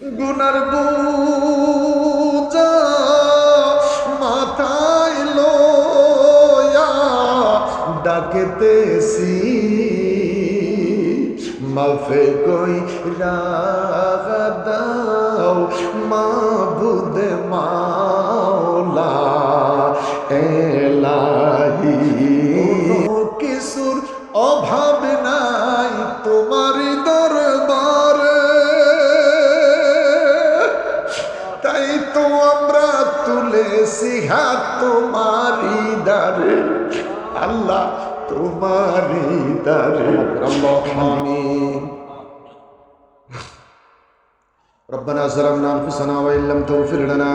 গুনার বুজা মাথায় লয়া ডাকতেছি মাফে কই দাও মাবুদ মাওলা এলাহি। কিছুর অভাব নাই। তুলেছি হাত তোমারি দারে আল্লাহ তোমারি দারে আমিন ربنا ظلمنا انفسنا وان لم تغفر لنا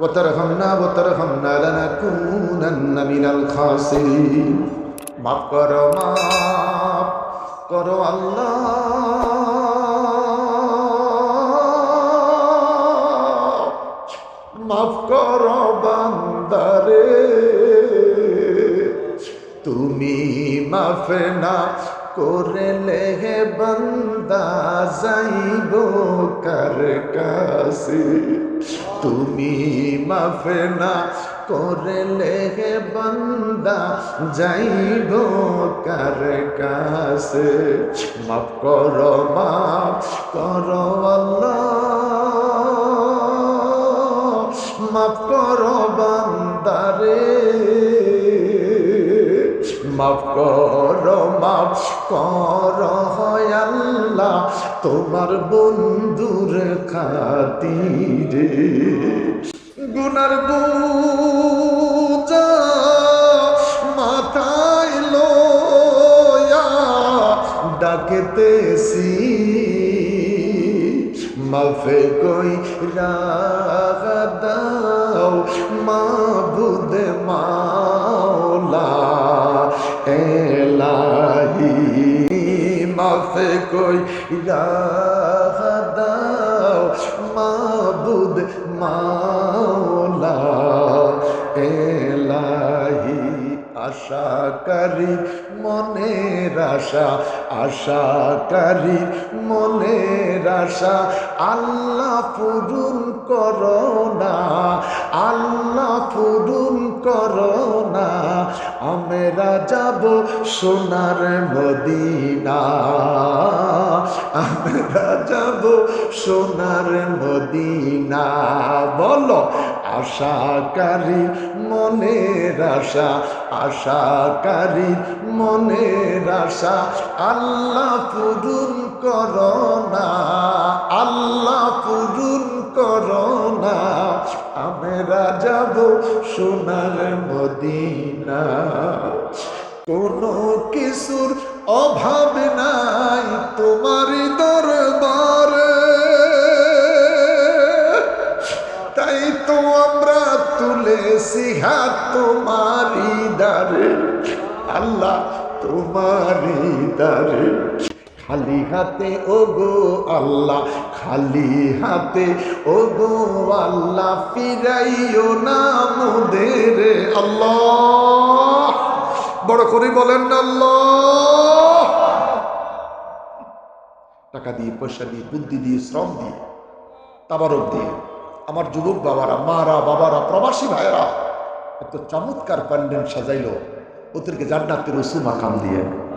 وترحمنا وترحمنا لنكونن من الخاسرين মাফ করো মাফ করো আল্লাহ মাফ না করলে হে বান্দা যাইব কার কাছে? তুমি মাফ না করলে হে বান্দা যাইব কার কাছে? মাফ করো মাফ করো মাফ করো বান্দারে। মাফ করো মাফ করো, হয় আল্লাহ, তোমার বন্ধুর খাতিরে। গুনার বুজা মাথায় লয়া মাফে কই রাগ দাও, মাবুদ মাওলা মাফে কই দাও মাবুদ মাওলা এলাহি আশাকারী মনের আশা আশাকারী মনের আশা আল্লাহ পূরণ করো না, আল্লাহ পূরণ করো না। আমরা যাব সোনার মদিনা, আমরা যাব সোনার মদিনা। বলো, আশাকারী মনের আশা, আশাকারী মনের আশা, আল্লাহ পূরণ করো না আল্লাহ পূরণ করো না আমরা যাব সোনার মদিনা। কোনো কিছুর অভাব নাই তোমার দরবারে। তাই তো আমরা তুলেছি হাত তোমারি দারে আল্লাহ তোমারি দারে খালি হাতে ও গো আল্লাহ, খালি হাতে ও গো আল্লাহ, ফিরাইও না মোদের আল্লাহ। বড় করে বলেন আল্লাহ। টাকা দিয়ে, পয়সা দিয়ে, বুদ্ধি দিয়ে, শ্রম দিয়ে, তাবারক দিয়ে, আমার যুবক বাবারা, মারা বাবারা, প্রবাসী ভাইয়েরা, এত চমৎকার প্যান্ডেল সাজাইলো, ওদেরকে জান্নাতের উসু মাকাম দিয়ে।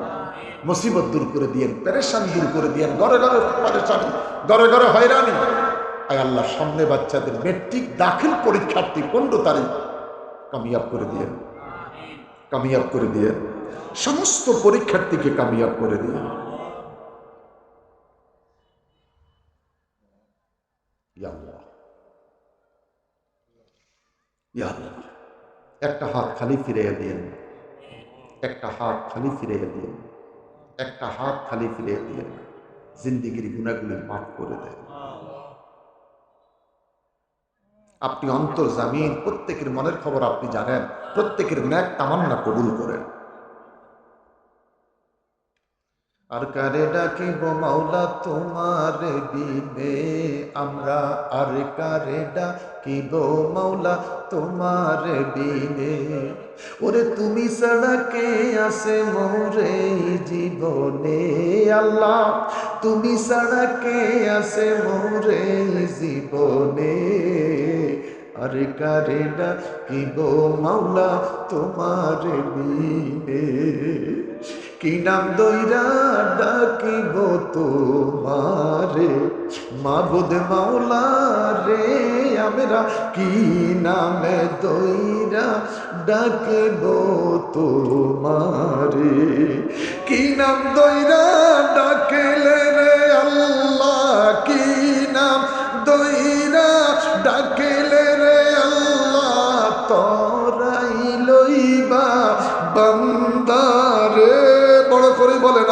মুসিবত দূর করে দিয়েন, পেরেশান দূর করে দিয়েন, ঘরে ঘরে পেরেশানি ঘরে ঘরে হয়রানি। আয় আল্লাহ, সামনে বাচ্চাদের মেট্রিক দাখিল পরীক্ষার্থী পনেরো তারিখ কামিয়াব করে দিয়েন। কামিয়াব করে দিয়েন। সমস্ত পরীক্ষার্থীকে কামিয়াব করে দিয়েন। আল্লাহ। একটা হাত খালি ফিরে দিন একটা হাত খালি ফিরে দিন একটা হাত খালি দিয়ে জিন্দেগির গুণাগুণের মাফ করে দেয়। আপনি অন্তর, জামিন, প্রত্যেকের মনের খবর আপনি জানেন, প্রত্যেকের ন্যাক তামান্না কবুল করেন। আর কারে ডাকিব মাওলা, তোমার বিনে আমরা আর কারে ডাকিব মাওলা, তোমার বিনে ওরে তুমি ছাড়া কে আছে মোরে জীবনে? আল্লাহ, তুমি ছাড়া কে আছে মোরে জীবনে? আর কারে ডাকিব মাওলা, তোমার বিনে কি নাম দইরা ডাকিব তোমারে? মাবুদ মাওলা রে, আমরা কি নামে দইরা ডাকিব তোমারে? কি নাম দইরা ডাকলে রে আল্লাহ? কি নাম দইরা ডাকলে রে আল্লাহ? তোরাই লইবা বান্দারে। বলেন!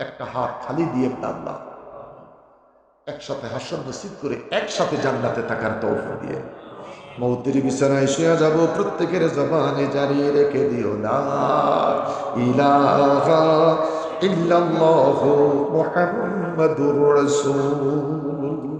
একটা হাত খালি দিয়ে আল্লাহ একসাথে হাসন নসিব করে একসাথে জান্নাতে থাকার তৌফিক দিয়ে। মৌতির বিছানায় শুয়ে যাব, প্রত্যেকের জবানে জারি রেখে দিও না ইলাহা ইল্লাল্লাহু মুহাম্মাদুর রাসূল।